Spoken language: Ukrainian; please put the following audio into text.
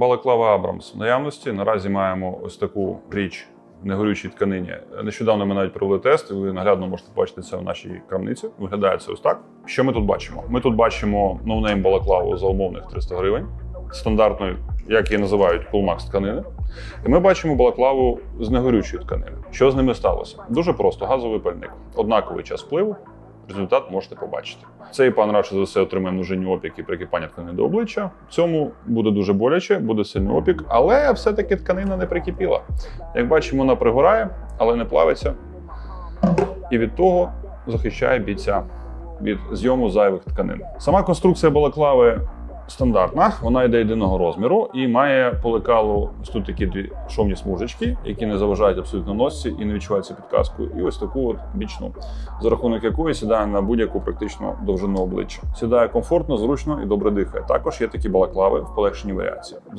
Балаклава Абрамс в наявності. Наразі маємо ось таку річ в негорючій тканині. Нещодавно ми навіть провели тест, і ви наглядно можете бачити це в нашій крамниці. Виглядає це ось так. Що ми тут бачимо? Ми тут бачимо ноунейм балаклаву за умовних 300 гривень, стандартної, як її називають, Coolmax тканини. І ми бачимо балаклаву з негорючої тканини. Що з ними сталося? Дуже просто газовий пальник. Однаковий час впливу. Результат можете побачити. Цей пан радше за все отримає множинні опіки прикипання тканини до обличчя. Цьому буде дуже боляче, буде сильний опік, але все-таки тканина не прикипіла. Як бачимо, вона пригорає, але не плавиться. І від того захищає бійця від зйому зайвих тканин. Сама конструкція балаклави стандартна, вона йде єдиного розміру і має по лекалу ось тут такі дві шовні смужечки, які не заважають абсолютно носці і не відчуваються підказкою. І ось таку от бічну, за рахунок якої сідає на будь-яку практично довжину обличчя. Сідає комфортно, зручно і добре дихає. Також є такі балаклави в полегшеній варіації.